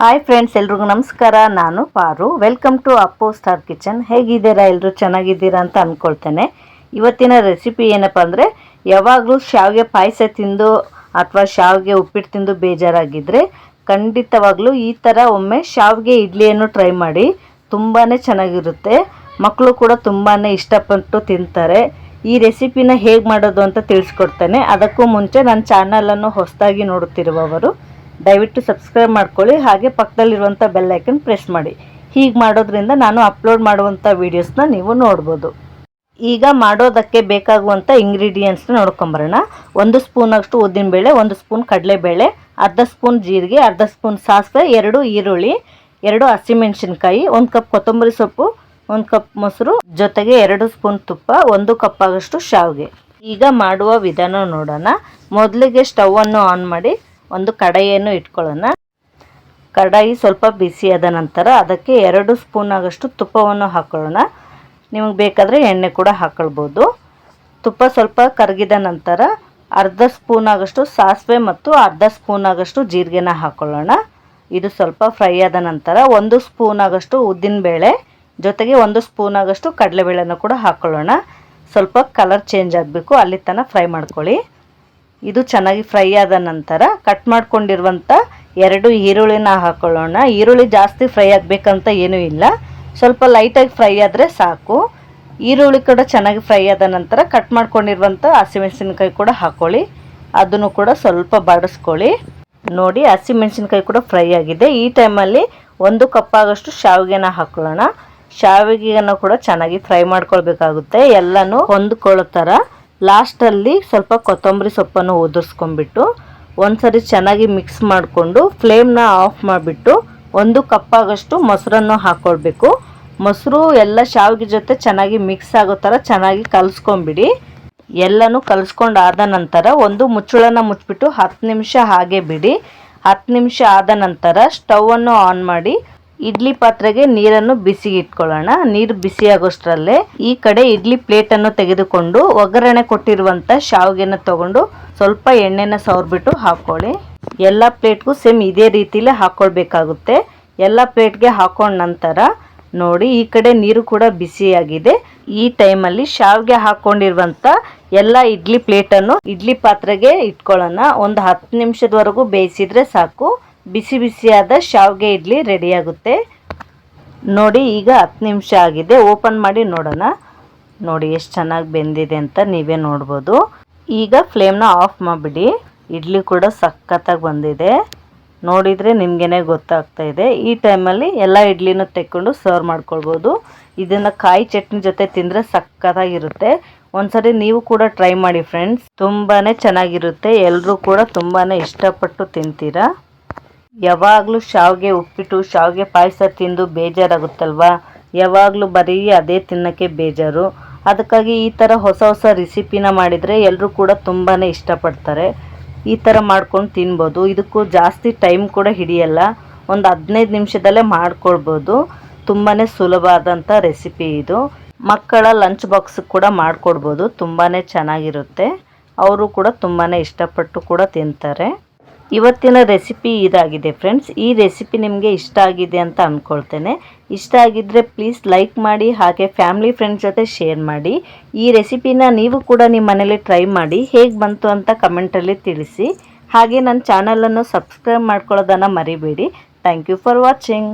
Hi friends ಎಲ್ರಿಗೂ ನಮಸ್ಕಾರ. ನಾನು ಪಾರು. ವೆಲ್ಕಮ್ ಟು ಅಪ್ಪೋ ಸ್ಟಾರ್ ಕಿಚನ್ ಹೇಗಿದ್ದೀರಾ? ಎಲ್ಲರೂ ಚೆನ್ನಾಗಿದ್ದೀರಾ ಅಂತ ಅಂದ್ಕೊಳ್ತೇನೆ ಇವತ್ತಿನ ರೆಸಿಪಿ ಏನಪ್ಪ ಅಂದರೆ, ಯಾವಾಗಲೂ ಶಾವಿಗೆ ಪಾಯಸ ತಿಂದು ಅಥವಾ ಶಾವಿಗೆ ಉಪ್ಪಿಟ್ಟು ತಿಂದು ಬೇಜಾರಾಗಿದ್ದರೆ ಖಂಡಿತವಾಗ್ಲೂ ಈ ಥರ ಒಮ್ಮೆ ಶಾವಿಗೆ ಇಡ್ಲಿಯನ್ನು ಟ್ರೈ ಮಾಡಿ ತುಂಬಾ ಚೆನ್ನಾಗಿರುತ್ತೆ. ಮಕ್ಕಳು ಕೂಡ ತುಂಬಾ ಇಷ್ಟಪಟ್ಟು ತಿಂತಾರೆ. ಈ ರೆಸಿಪಿನ ಹೇಗೆ ಮಾಡೋದು ಅಂತ ತಿಳಿಸ್ಕೊಡ್ತೇನೆ. ಅದಕ್ಕೂ ಮುಂಚೆ ನನ್ನ ಚಾನಲನ್ನು ಹೊಸದಾಗಿ ನೋಡುತ್ತಿರುವವರು ದಯವಿಟ್ಟು ಸಬ್ಸ್ಕ್ರೈಬ್ ಮಾಡ್ಕೊಳ್ಳಿ. ಹಾಗೆ ಪಕ್ಕದಲ್ಲಿರುವಂಥ ಬೆಲ್ ಐಕನ್ ಪ್ರೆಸ್ ಮಾಡಿ. ಹೀಗೆ ಮಾಡೋದ್ರಿಂದ ನಾನು ಅಪ್ಲೋಡ್ ಮಾಡುವಂಥ ವೀಡಿಯೋಸ್ನ ನೀವು ನೋಡ್ಬೋದು. ಈಗ ಮಾಡೋದಕ್ಕೆ ಬೇಕಾಗುವಂಥ ಇಂಗ್ರೀಡಿಯೆಂಟ್ಸ್ನ ನೋಡ್ಕೊಂಬರೋಣ. ಒಂದು ಸ್ಪೂನಷ್ಟು ಉದ್ದಿನಬೇಳೆ ಒಂದು ಸ್ಪೂನ್ ಕಡಲೆಬೇಳೆ, ಅರ್ಧ ಸ್ಪೂನ್ ಜೀರಿಗೆ, ಅರ್ಧ ಸ್ಪೂನ್ ಸಾಸಿವೆ, ಎರಡು ಈರುಳ್ಳಿ, ಎರಡು ಹಸಿಮೆಣಸಿನ್ಕಾಯಿ, ಒಂದು ಕಪ್ ಕೊತ್ತಂಬರಿ ಸೊಪ್ಪು, ಒಂದು ಕಪ್ ಮೊಸರು, ಜೊತೆಗೆ ಎರಡು ಸ್ಪೂನ್ ತುಪ್ಪ, ಒಂದು ಕಪ್ ಆಗೋಷ್ಟು ಶಾವಿಗೆ. ಈಗ ಮಾಡುವ ವಿಧಾನ ನೋಡೋಣ. ಮೊದಲಿಗೆ ಸ್ಟವನ್ನು ಆನ್ ಮಾಡಿ. ಒಂದು ಕಡಾಯಿಯನ್ನು ಇಟ್ಕೊಳ್ಳೋಣ. ಕಡಾಯಿ ಸ್ವಲ್ಪ ಬಿಸಿಯಾದ ನಂತರ ಅದಕ್ಕೆ ಎರಡು ಸ್ಪೂನ್ ಆಗಷ್ಟು ತುಪ್ಪವನ್ನು ಹಾಕೊಳ್ಳೋಣ. ನಿಮಗೆ ಬೇಕಾದರೆ ಎಣ್ಣೆ ಕೂಡ ಹಾಕೊಳ್ಬೋದು. ತುಪ್ಪ ಸ್ವಲ್ಪ ಕರಗಿದ ನಂತರ ಅರ್ಧ ಸ್ಪೂನ್ ಆಗಷ್ಟು ಸಾಸಿವೆ ಮತ್ತು ಅರ್ಧ ಸ್ಪೂನ್ ಆಗಷ್ಟು ಜೀರಿಗೆನ ಹಾಕೊಳ್ಳೋಣ. ಇದು ಸ್ವಲ್ಪ ಫ್ರೈ ಆದ ನಂತರ ಒಂದು ಸ್ಪೂನ್ ಆಗಷ್ಟು ಉದ್ದಿನಬೇಳೆ ಜೊತೆಗೆ ಒಂದು ಸ್ಪೂನ್ ಆಗಷ್ಟು ಕಡಲೆಬೇಳೆನ ಕೂಡ ಹಾಕೊಳ್ಳೋಣ. ಸ್ವಲ್ಪ ಕಲರ್ ಚೇಂಜ್ ಆಗಬೇಕು, ಅಲ್ಲಿ ತನಕ ಫ್ರೈ ಮಾಡ್ಕೊಳ್ಳಿ. ಇದು ಚೆನ್ನಾಗಿ ಫ್ರೈ ಆದ ನಂತರ ಕಟ್ ಮಾಡ್ಕೊಂಡಿರುವಂಥ ಎರಡು ಈರುಳ್ಳಿನ ಹಾಕೊಳ್ಳೋಣ. ಈರುಳ್ಳಿ ಜಾಸ್ತಿ ಫ್ರೈ ಆಗಬೇಕಂತ ಏನೂ ಇಲ್ಲ. ಸ್ವಲ್ಪ ಲೈಟಾಗಿ ಫ್ರೈ ಆದರೆ ಸಾಕು. ಈರುಳ್ಳಿ ಕೂಡ ಚೆನ್ನಾಗಿ ಫ್ರೈ ಆದ ನಂತರ ಕಟ್ ಮಾಡ್ಕೊಂಡಿರುವಂಥ ಹಸಿಮೆಣಸಿನ್ಕಾಯಿ ಕೂಡ ಹಾಕ್ಕೊಳ್ಳಿ ಅದನ್ನು ಕೂಡ ಸ್ವಲ್ಪ ಬಾಡಿಸ್ಕೊಳ್ಳಿ. ನೋಡಿ, ಹಸಿಮೆಣಸಿನ್ಕಾಯಿ ಕೂಡ ಫ್ರೈ ಆಗಿದೆ. ಈ ಟೈಮಲ್ಲಿ ಒಂದು ಕಪ್ ಆಗಷ್ಟು ಶಾವಿಗೆನ ಹಾಕೊಳ್ಳೋಣ. ಶಾವಿಗೆಯನ್ನು ಕೂಡ ಚೆನ್ನಾಗಿ ಫ್ರೈ ಮಾಡ್ಕೊಳ್ಬೇಕಾಗುತ್ತೆ. ಎಲ್ಲನೂ ಹೊಂದ್ಕೊಳ್ಳೋ ಥರ ಲಾಸ್ಟಲ್ಲಿ ಸ್ವಲ್ಪ ಕೊತ್ತಂಬರಿ ಸೊಪ್ಪನ್ನು ಉದುರಿಸ್ಕೊಂಡ್ಬಿಟ್ಟು ಒಂದ್ಸರಿ ಚೆನ್ನಾಗಿ ಮಿಕ್ಸ್ ಮಾಡಿಕೊಂಡು ಫ್ಲೇಮ್ನ ಆಫ್ ಮಾಡಿಬಿಟ್ಟು ಒಂದು ಕಪ್ಪಾಗಷ್ಟು ಮೊಸರನ್ನು ಹಾಕ್ಕೊಳ್ಬೇಕು ಮೊಸರು ಎಲ್ಲ ಶಾವಿಗೆ ಜೊತೆ ಚೆನ್ನಾಗಿ ಮಿಕ್ಸ್ ಆಗೋ ಥರ ಚೆನ್ನಾಗಿ ಕಲಿಸ್ಕೊಂಬಿಡಿ ಎಲ್ಲನೂ ಕಲಿಸ್ಕೊಂಡು ಆದ ನಂತರ ಒಂದು ಮುಚ್ಚಳನ ಮುಚ್ಚಿಬಿಟ್ಟು ಹತ್ತು ನಿಮಿಷ ಹಾಗೆ ಬಿಡಿ. ಹತ್ತು ನಿಮಿಷ ಆದ ನಂತರ ಸ್ಟವನ್ನು ಆನ್ ಮಾಡಿ ಇಡ್ಲಿ ಪಾತ್ರೆಗೆ ನೀರನ್ನು ಬಿಸಿ ಇಟ್ಕೊಳ್ಳೋಣ. ನೀರು ಬಿಸಿ ಆಗೋಷ್ಟರಲ್ಲೇ ಈ ಕಡೆ ಇಡ್ಲಿ ಪ್ಲೇಟನ್ನು ತೆಗೆದುಕೊಂಡು ಒಗ್ಗರಣೆ ಕೊಟ್ಟಿರುವಂತ ಶಾವಿಗೆನ ತಗೊಂಡು ಸ್ವಲ್ಪ ಎಣ್ಣೆನ ಸವರ್ಬಿಟ್ಟು ಹಾಕೊಳ್ಳಿ ಎಲ್ಲ ಪ್ಲೇಟ್ಗೂ ಸೇಮ್ ಇದೇ ರೀತಿಲೇ ಹಾಕೊಳ್ಬೇಕಾಗುತ್ತೆ ಎಲ್ಲ ಪ್ಲೇಟ್ಗೆ ಹಾಕೊಂಡ ನಂತರ ನೋಡಿ ಈ ಕಡೆ ನೀರು ಕೂಡ ಬಿಸಿಯಾಗಿದೆ. ಈ ಟೈಮಲ್ಲಿ ಶಾವಿಗೆ ಹಾಕೊಂಡಿರುವಂತ ಎಲ್ಲ ಇಡ್ಲಿ ಪ್ಲೇಟನ್ನು ಇಡ್ಲಿ ಪಾತ್ರೆಗೆ ಇಟ್ಕೊಳ್ಳೋಣ. ಒಂದು ಹತ್ತು ನಿಮಿಷದವರೆಗೂ ಬೇಯಿಸಿದ್ರೆ ಸಾಕು. ಬಿಸಿ ಬಿಸಿಯಾದ ಶಾವಿಗೆ ಇಡ್ಲಿ ರೆಡಿಯಾಗುತ್ತೆ ನೋಡಿ, ಈಗ ಹತ್ತು ನಿಮಿಷ ಆಗಿದೆ. ಓಪನ್ ಮಾಡಿ ನೋಡೋಣ. ನೋಡಿ, ಎಷ್ಟು ಚೆನ್ನಾಗಿ ಬೆಂದಿದೆ ಅಂತ ನೀವೇ ನೋಡ್ಬೋದು. ಈಗ ಫ್ಲೇಮ್ನ ಆಫ್ ಮಾಡಿಬಿಡಿ. ಇಡ್ಲಿ ಕೂಡ ಸಖತ್ತಾಗಿ ಬಂದಿದೆ. ನೋಡಿದರೆ ನಿಮಗೇನೆ ಗೊತ್ತಾಗ್ತಾ ಇದೆ. ಈ ಟೈಮಲ್ಲಿ ಎಲ್ಲ ಇಡ್ಲಿನೂ ತೆಕ್ಕೊಂಡು ಸರ್ವ್ ಮಾಡ್ಕೊಳ್ಬೋದು. ಇದನ್ನು ಕಾಯಿ ಚಟ್ನಿ ಜೊತೆ ತಿಂದರೆ ಸಖತ್ತಾಗಿರುತ್ತೆ. ಒಂದ್ಸರಿ ನೀವು ಕೂಡ ಟ್ರೈ ಮಾಡಿ ಫ್ರೆಂಡ್ಸ್ ತುಂಬಾ ಚೆನ್ನಾಗಿರುತ್ತೆ. ಎಲ್ಲರೂ ಕೂಡ ತುಂಬಾ ಇಷ್ಟಪಟ್ಟು ತಿಂತೀರಾ? ಯಾವಾಗಲೂ ಶಾವಿಗೆ ಉಪ್ಪಿಟ್ಟು, ಶಾವಿಗೆ ಪಾಯಸ ತಿಂದು ಬೇಜಾರಾಗುತ್ತಲ್ವಾ? ಯಾವಾಗಲೂ ಬರೀ ಅದೇ ತಿನ್ನೋಕ್ಕೆ ಬೇಜಾರು. ಅದಕ್ಕಾಗಿ ಈ ಥರ ಹೊಸ ಹೊಸ ರೆಸಿಪಿನ ಮಾಡಿದರೆ ಎಲ್ಲರೂ ಕೂಡ ತುಂಬಾ ಇಷ್ಟಪಡ್ತಾರೆ. ಈ ಥರ ಮಾಡ್ಕೊಂಡು ತಿನ್ಬೋದು. ಇದಕ್ಕೂ ಜಾಸ್ತಿ ಟೈಮ್ ಕೂಡ ಹಿಡಿಯಲ್ಲ. ಒಂದು ಹದಿನೈದು ನಿಮಿಷದಲ್ಲೇ ಮಾಡ್ಕೊಳ್ಬೋದು. ತುಂಬಾ ಸುಲಭ ಆದಂಥ ರೆಸಿಪಿ ಇದು. ಮಕ್ಕಳ ಲಂಚ್ ಬಾಕ್ಸ್ ಕೂಡ ಮಾಡಿಕೊಡ್ಬೋದು. ತುಂಬಾ ಚೆನ್ನಾಗಿರುತ್ತೆ. ಅವರು ಕೂಡ ತುಂಬಾ ಇಷ್ಟಪಟ್ಟು ಕೂಡ ತಿಂತಾರೆ. ಇವತ್ತಿನ ರೆಸಿಪಿ ಇದಾಗಿದೆ ಫ್ರೆಂಡ್ಸ್ ಈ ರೆಸಿಪಿ ನಿಮಗೆ ಇಷ್ಟ ಆಗಿದೆ ಅಂತ ಅಂದ್ಕೊಳ್ತೇನೆ ಇಷ್ಟ ಆಗಿದ್ದರೆ ಪ್ಲೀಸ್ ಲೈಕ್ ಮಾಡಿ, ಹಾಗೆ ಫ್ಯಾಮಿಲಿ ಫ್ರೆಂಡ್ಸ್ ಜೊತೆ ಶೇರ್ ಮಾಡಿ. ಈ ರೆಸಿಪಿನ ನೀವು ಕೂಡ ನಿಮ್ಮ ಮನೇಲಿ ಟ್ರೈ ಮಾಡಿ. ಹೇಗೆ ಬಂತು ಅಂತ ಕಮೆಂಟಲ್ಲಿ ತಿಳಿಸಿ. ಹಾಗೆ ನನ್ನ ಚಾನಲನ್ನು ಸಬ್ಸ್ಕ್ರೈಬ್ ಮಾಡ್ಕೊಳ್ಳೋದನ್ನು ಮರಿಬೇಡಿ. Thank you for watching